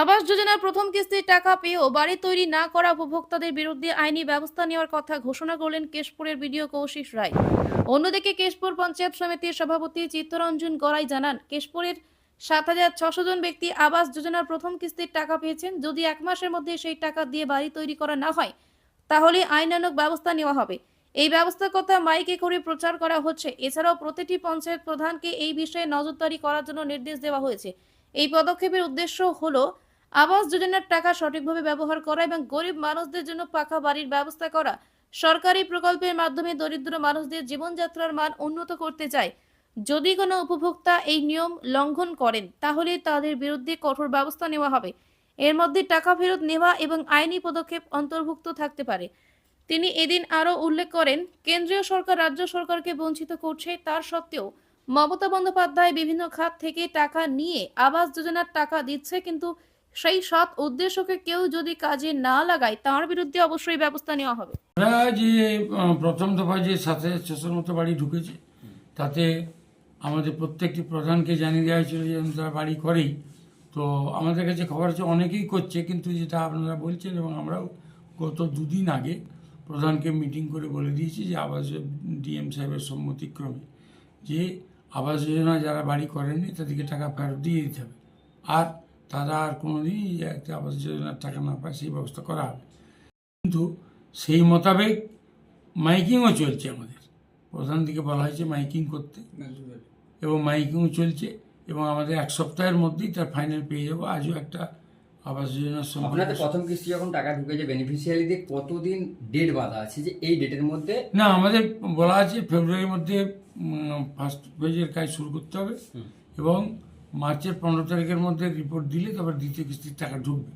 আবাস যোজনার প্রথম কিস্তির টাকা পেয়েও বাড়ি তৈরি না করা উপভোক্তাদের বিরুদ্ধে আইনি ব্যবস্থা নেওয়ার কথা ঘোষণা করলেন কেশপুরের বিডিও কৌশিক রায়। অন্যদিকে কেশপুর পঞ্চায়েত সমিতির সভাপতি চিত্তরঞ্জন গড়াই জানান, কেশপুরের সাত হাজার ছশো জন ব্যক্তি আবাস যোজনার প্রথম কিস্তির টাকা পেয়েছেন। যদি এক মাসের মধ্যে সেই টাকা দিয়ে বাড়ি তৈরি করা না হয়, তাহলে আইনানুগ ব্যবস্থা নেওয়া হবে। এই ব্যবস্থার কথা মাইকে করে প্রচার করা হচ্ছে। এছাড়াও প্রতিটি পঞ্চায়েত প্রধানকে এই বিষয়ে নজরদারি করার জন্য নির্দেশ দেওয়া হয়েছে। এই পদক্ষেপের উদ্দেশ্য হলো আবাস যোজনার টাকা সঠিকভাবে ব্যবহার করা এবং গরিব মানুষদের জন্য পাকা বাড়ির ব্যবস্থা করা। সরকারি প্রকল্পের মাধ্যমে দরিদ্র মানুষদের জীবনযাত্রার মান উন্নত করতে চায়। যদি কোনো উপভোক্তা এই নিয়ম লঙ্ঘন করেন, তাহলে তাদের বিরুদ্ধে কঠোর ব্যবস্থা নেওয়া হবে। এর মধ্যে টাকা ফেরত নেওয়া এবং আইনি পদক্ষেপ অন্তর্ভুক্ত থাকতে পারে। তিনি এদিন আরও উল্লেখ করেন, কেন্দ্রীয় সরকার রাজ্য সরকারকে বঞ্চিত করছে তার সত্ত্বেও মমতা বন্দ্যোপাধ্যায় বিভিন্ন খাত থেকে টাকা নিয়ে আবাস যোজনার টাকা দিচ্ছে, কিন্তু সেই সৎ উদ্দেশ্যকে কেউ যদি কাজে না লাগায়, তার বিরুদ্ধে অবশ্যই ব্যবস্থা নেওয়া হবে। যে প্রথম দফায় যে সাথে ছশোর মতো বাড়ি ঢুকেছে, তাতে আমাদের প্রত্যেকটি প্রধানকে জানিয়ে দেওয়া হয়েছিল যে তারা বাড়ি করেই। তো আমাদের কাছে খবর আছে, অনেকেই করছে, কিন্তু যেটা আপনারা বলছেন এবং আমরাও গত দুদিন আগে প্রধানকে মিটিং করে বলে দিয়েছি যে আবাস ডিএম সাহেবের সম্মতিক্রমে, যে আবাস যোজনা যারা বাড়ি করেননি, তাদেরকে টাকা ফেরত দিয়ে দিতে হবে। আর তারা আর কোনোদিনই যাতে আবাস যোজনার টাকা না পায় সেই ব্যবস্থা করা হবে। কিন্তু সেই মোতাবেক মাইকিংও চলছে আমাদের। প্রধান দিকে বলা হয়েছে মাইকিং করতে। এবং মাইকিংও চলছে এবং আমাদের এক সপ্তাহের মধ্যেই তার ফাইনাল পেয়ে যাব। আজও একটা আবাস যোজনার সম্পর্কে প্রথম কিস্তি যখন টাকা ঢুকেছে বেনিফিশিয়ারিদের কতদিন ডেট বাঁধা আছে যে এই ডেটের মধ্যে? না আমাদের বলা আছে ফেব্রুয়ারির মধ্যে ফার্স্ট পেজের কাজ শুরু করতে হবে। এবং মার্চের পনেরো তারিখের মধ্যে রিপোর্ট দিলে তারপর দ্বিতীয় কিস্তির টাকা ঢুকবে।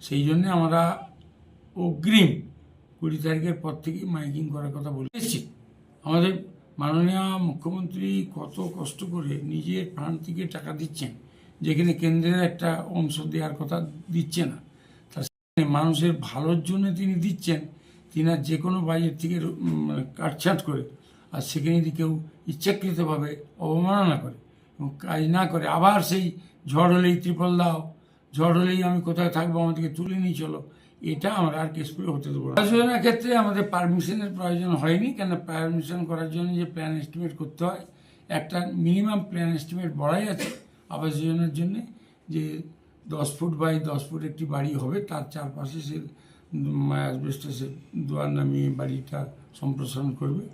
সেই জন্য আমরা অগ্রিম কুড়ি তারিখের পর থেকেই মাইকিং করার কথা বলে এসেছি। আমাদের মাননীয় মুখ্যমন্ত্রী কত কষ্ট করে নিজের প্রাণ থেকে টাকা দিচ্ছেন যেখানে কেন্দ্রের একটা অংশ দেওয়ার কথা দিচ্ছে না। তা সেখানে মানুষের ভালোর জন্য তিনি দিচ্ছেন তিনি আর যে কোনো বাজেট থেকে উম, কাটছাঁট করে আর সেখানে যদি কেউ ইচ্ছাকৃতভাবে অবমাননা করে কাজ না করে আবার সেই ঝড় হলেই ত্রিপল দাও, ঝড় হলেই আমি কোথায় থাকব, আমাদেরকে তুলে নিয়ে চলো। এটা আমরা আর কেস করে হতে দেবো যোজনার ক্ষেত্রে আমাদের পারমিশনের প্রয়োজন হয়নি কেন পারমিশন করার জন্য যে প্ল্যান এস্টিমেট করতে হয়, একটা মিনিমাম প্ল্যান এস্টিমেট বড়াই আছে আবাস যোজনার জন্য, যে দশ ফুট বাই দশ ফুট একটি বাড়ি হবে, তার চারপাশে সে অ্যাসবেস্টাসের দুয়ার নামিয়ে বাড়িটা সম্প্রসারণ করবে।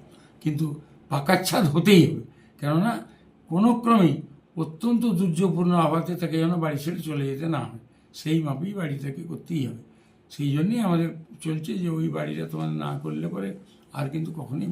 কিন্তু পাকাচ্ছাদ হতেই হবে, কেননা কোনো ক্রমেই অত্যন্ত দুর্যোগপূর্ণ আবহাওয়াতে তাকে যেন বাড়ি ছেড়ে চলে যেতে না হয়। সেই মাপেই বাড়ি বাড়িটাকে করতেই হবে। সেই জন্যই আমাদের চলছে যে, ওই বাড়িটা তোমার না করলে পরে আর কিন্তু কখনোই